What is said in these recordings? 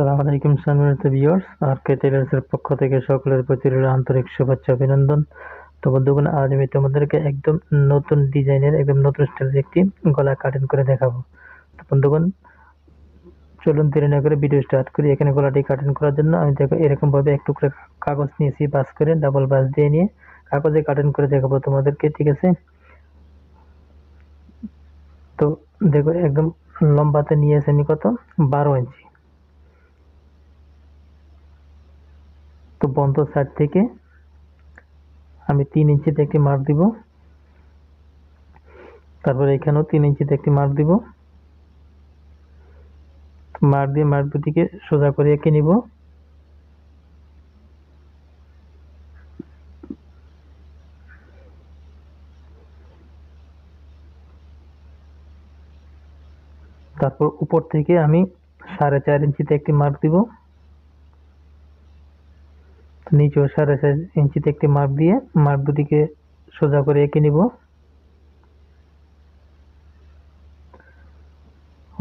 আসসালামু আলাইকুম সম্মানিত ভিউয়ার্স আর কে পক্ষ থেকে সকলের প্রতি আন্তরিক শুভেচ্ছা, অভিনন্দন। তো বন্ধুগণ, আজ আমি তোমাদেরকে একদম নতুন ডিজাইনের, একদম নতুন স্টাইলের একটি গলা কাটিং করে দেখাবো। তো বন্ধুগণ, চলুন দেরি না করে ভিডিও স্টার্ট করি। এখানে গলাটি কাটিং করার জন্য আমি দেখো এরকম ভাবে একটু করে কাগজ নিয়েছি, বাস করে ডাবল বাস দিয়ে নিয়ে কাগজে কাটিং করে দেখাবো তোমাদেরকে, ঠিক আছে? তো দেখো, একদম লম্বাতে নিয়েছি আমি কত? বারো ইঞ্চি। তো বন্ধ সাইড থেকে আমি তিন ইঞ্চিতে একটি মার্ক দিব। তারপরে এখানেও তিন ইঞ্চিতে একটি মার্ক দিব। মার্ক দিয়ে মার্ক দুটিকে সোজা করে এঁকে নিব। তারপর উপর থেকে আমি সাড়ে চার ইঞ্চিতে একটি মার্ক দিব। নিচেও সাড়ে চার ইঞ্চিতে একটি মার্ক দিয়ে মার্ক দুটিকে সোজা করে এঁকে নিব।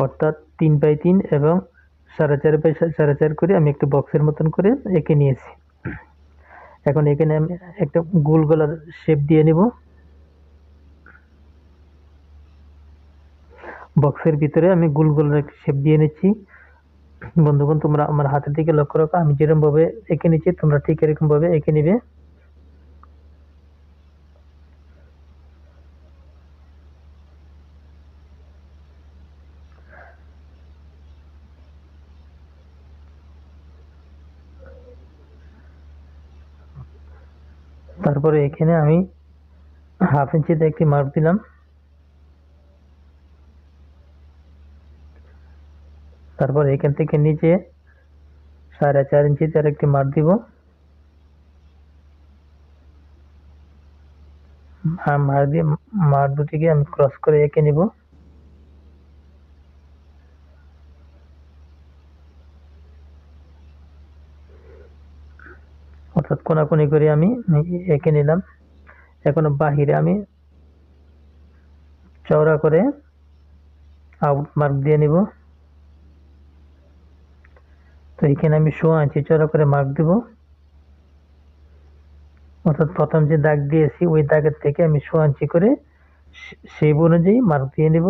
অর্থাৎ তিন বাই তিন এবং সাড়ে চার বাই সাড়ে চার করে আমি একটু বক্সের মতন করে এঁকে নিয়েছি। এখন এখানে আমি একটা গোল গলার শেপ দিয়ে নিব। বক্সের ভিতরে আমি গোল গলার শেপ দিয়ে নিচ্ছি। বন্ধুগণ, তোমরা আমার হাতের দিকে লক্ষ্য রাখো। আমি যেরকম ভাবে এঁকে নিচ্ছি, তোমরা ঠিক এরকম ভাবে এঁকে নিবে। তারপরে এখানে আমি হাফ ইঞ্চিতে একটি মার্ক দিলাম। তারপর এখান থেকে নিচে সাড়ে চার ইঞ্চিতে আর একটি মার দিব। আর মার দিয়ে মার দুটিকে আমি ক্রস করে এঁকে নিব। অর্থাৎ কোনাকুনি করে আমি এঁকে নিলাম। এখন বাহিরে আমি চওড়া করে আউট মার্ক দিয়ে নিব। তো এখানে আমি শো আঁচি চড়া করে মার্ক দেব। অর্থাৎ প্রথম যে দাগ দিয়েছি, ওই দাগের থেকে আমি শো আঁচি করে সেই অনুযায়ী মার্ক দিয়ে নেব।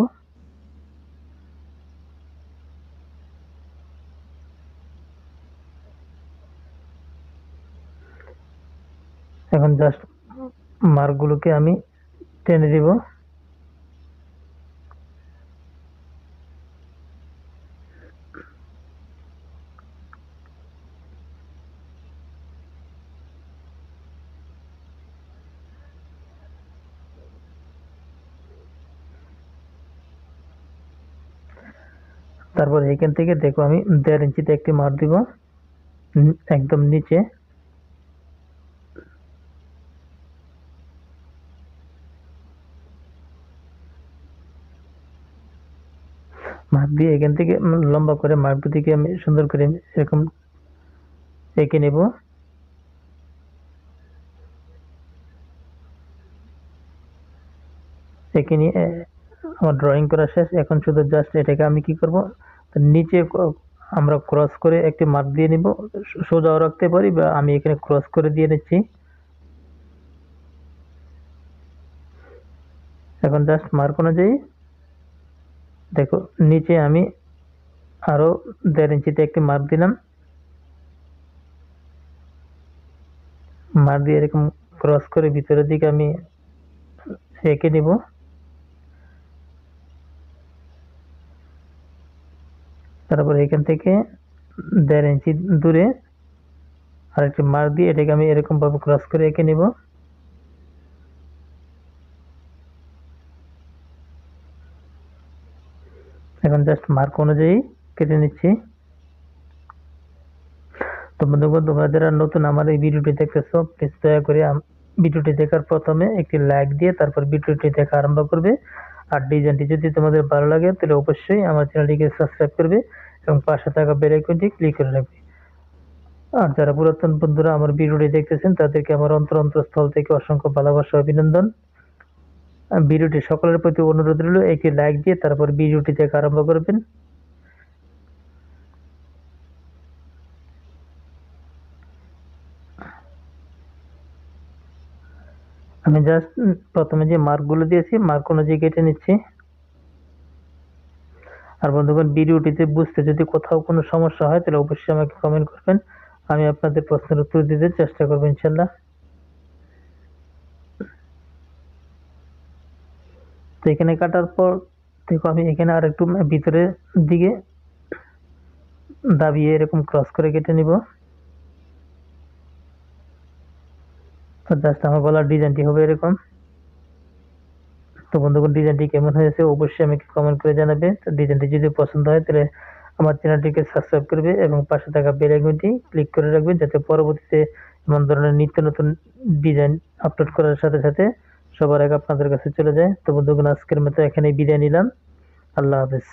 এখন জাস্ট মার্কগুলোকে আমি টেনে দিব তারপর এখান থেকে দেখো আমি দেড় ইঞ্চিতে একটি মার দিব। একদম নিচে। মার্ক দিয়ে এখান থেকে লম্বা করে মার্ক দিকে আমি সুন্দর করে এরকম এঁকে নেব। এঁকে নিয়ে আমার ড্রয়িং করা শেষ, এখন শুধু জাস্ট এটাকে আমি কি করব? নিচে আমরা ক্রস করে একটি মার্ক দিয়ে নিব। সোজাও রাখতে পারি বা আমি এখানে ক্রস করে দিয়ে নিচ্ছি। এখন জাস্ট মার্ক অনুযায়ী, দেখো, নিচে আমি আরও দেড় ইঞ্চিতে একটি মার্ক দিলাম। মার্ক দিয়ে এরকম ক্রস করে ভিতরের দিকে আমি এঁকে নিব। তারপর এখান থেকে দেড় ইঞ্চি দূরে আরেকটি মার্ক দিয়ে এটাকে আমি এরকম ভাবে ক্রস করে এঁকে নিব। এখন জাস্ট মার্ক অনুযায়ী কেটে নিচ্ছি। তো বন্ধুগণ, তোমরা যারা নতুন আমার এই ভিডিওটি দেখতেছো প্লিজ দয়া করে ভিডিওটি দেখার প্রথমে একটি লাইক দিয়ে তারপর ভিডিওটি দেখা আরম্ভ করবে। আর ডিজাইনটি যদি তোমাদের ভালো লাগে, তাহলে অবশ্যই আমার চ্যানেলটিকে সাবস্ক্রাইব করবে এবং পাশে থাকা বেল আইকনটি ক্লিক করে রাখবে। আর যারা পুরাতন বন্ধুরা আমার ভিডিওটি দেখতেছেন, তাদেরকে আমার অন্তর অন্তরস্থল থেকে অসংখ্য ভালোবাসা অভিনন্দন। ভিডিওটি সকলের প্রতি অনুরোধ রইল, একটি লাইক দিয়ে তারপর ভিডিওটি দেখা আরম্ভ করবেন। আমি জাস্ট প্রথমে যে মার্কগুলো দিয়েছি, মার্ক অনুযায়ী কেটে নিচ্ছি। আর বন্ধুগণ, ভিডিওটিতে বুঝতে যদি কোথাও কোনো সমস্যা হয়, তাহলে অবশ্যই আমাকে কমেন্ট করবেন। আমি আপনাদের প্রশ্নের উত্তর দিতে চেষ্টা করব, ইনশাল্লাহ। তো এখানে কাটার পর, দেখো আমি এখানে আর একটু ভিতরের দিকে দাবিয়ে এরকম ক্রস করে কেটে নিব। তো জাস্ট আমার গলার ডিজাইনটি হবে এরকম। তো বন্ধুগণ ডিজাইনটি কেমন হয়েছে অবশ্যই আমাকে কমেন্ট করে জানাবে। তো ডিজাইনটি যদি পছন্দ হয়, তাহলে আমার চ্যানেলটিকে সাবস্ক্রাইব করবে এবং পাশে থাকা বেল আইকনটি ক্লিক করে রাখবে যাতে পরবর্তীতে এমন ধরনের নিত্য নতুন ডিজাইন আপলোড করার সাথে সাথে সবার আগে আপনাদের কাছে চলে যায়। তো বন্ধুগণ, আজকের মতো এখানেই বিদায় নিলাম। আল্লাহ হাফেজ।